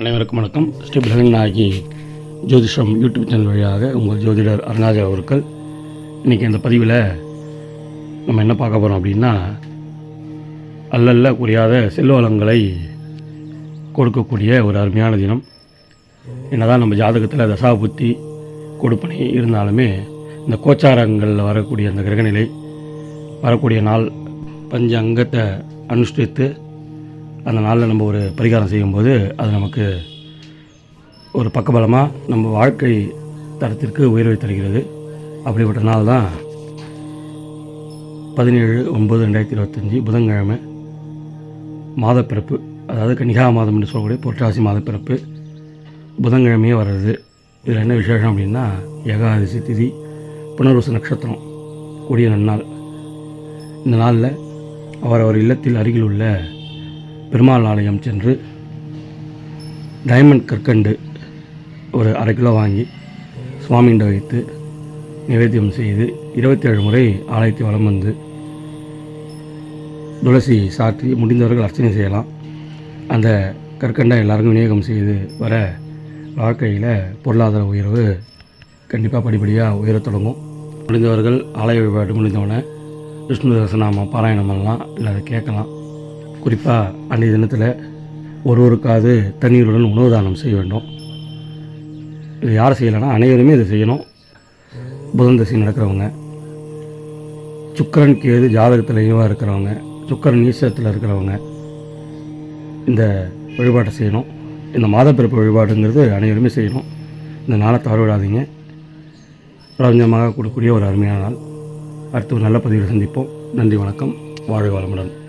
அனைவருக்கும் வணக்கம். Shri Pragannaki Jothisham YouTube channel வழியாக உங்கள் ஜோதிடர் அருணாஜா அவர்கள். இன்றைக்கி இந்த பதிவில் நம்ம என்ன பார்க்க போகிறோம் அப்படின்னா அல்லல்ல குறையாத செல்வளங்களை கொடுக்கக்கூடிய ஒரு அருமையான தினம். என்னதான் நம்ம ஜாதகத்தில் தசாபுத்தி கொடுப்பனை இருந்தாலுமே இந்த கோச்சாரங்களில் வரக்கூடிய அந்த கிரகநிலை வரக்கூடிய நாள் பஞ்ச அங்கத்தை அனுஷ்டித்து அந்த நாளில் நம்ம ஒரு பரிகாரம் செய்யும்போது அது நமக்கு ஒரு பக்கபலமாக நம்ம வாழ்க்கை தரத்திற்கு உயர்வை தருகிறது. அப்படிப்பட்ட நாள் தான் பதினேழு ஒன்பது ரெண்டாயிரத்தி இருபத்தஞ்சி புதன்கிழமை மாதப்பிறப்பு அதாவது கன்னிகா மாதம் என்று சொல்லக்கூடிய புரட்டாசி மாதப்பிறப்பு புதன்கிழமையே வர்றது. இதில் என்ன விசேஷம் அப்படின்னா ஏகாதசி திதி புனர்வசு நட்சத்திரம் கூடிய நன்னாள். இந்த நாளில் அவரவர் இல்லத்தில் அருகில் உள்ள பெருமாள் ஆலயம் சென்று டைமண்ட் கற்கண்டு ஒரு அரை கிலோ வாங்கி சுவாமிகிட்ட வைத்து நிவேத்தியம் செய்து இருபத்தேழு முறை ஆலயத்தை வலம் வந்து துளசி சாற்றி முடிந்தவர்கள் அர்ச்சனை செய்யலாம். அந்த கற்கண்டை எல்லாருக்கும் விநியோகம் செய்து வர வாழ்க்கையில் பொருளாதார உயர்வு கண்டிப்பாக படிப்படியாக உயரத் தொடங்கும். முடிந்தவர்கள் ஆலய வழிபாடு முடிந்தவுடனே விஷ்ணு தசநாமம் பாராயணம் பண்ணலாம் இல்லை அதை கேட்கலாம். குறிப்பாக அன்றைய தினத்தில் ஒருவருக்காவது தண்ணீருடன் உணவு தானம் செய்ய வேண்டும். இது யார் செய்யலைன்னா அனைவருமே இதை செய்யணும். புதன் தசை நடக்கிறவங்க. சுக்கரன் கேது ஜாதகத்துலையும் இருக்கிறவங்க. சுக்கரன் ஈசத்தில் இருக்கிறவங்க. இந்த வழிபாட்டை செய்யணும். இந்த மாதப்பிறப்பு வழிபாடுங்கிறது அனைவருமே செய்யணும். இந்த நாளை தவறவிடாதீங்க. பிரபஞ்சமாக கொடுக்கக்கூடிய ஒரு அருமையான நாள். அடுத்து ஒரு நல்ல பதிவில் சந்திப்போம். நன்றி வணக்கம். வாழ்க வளமுடன்.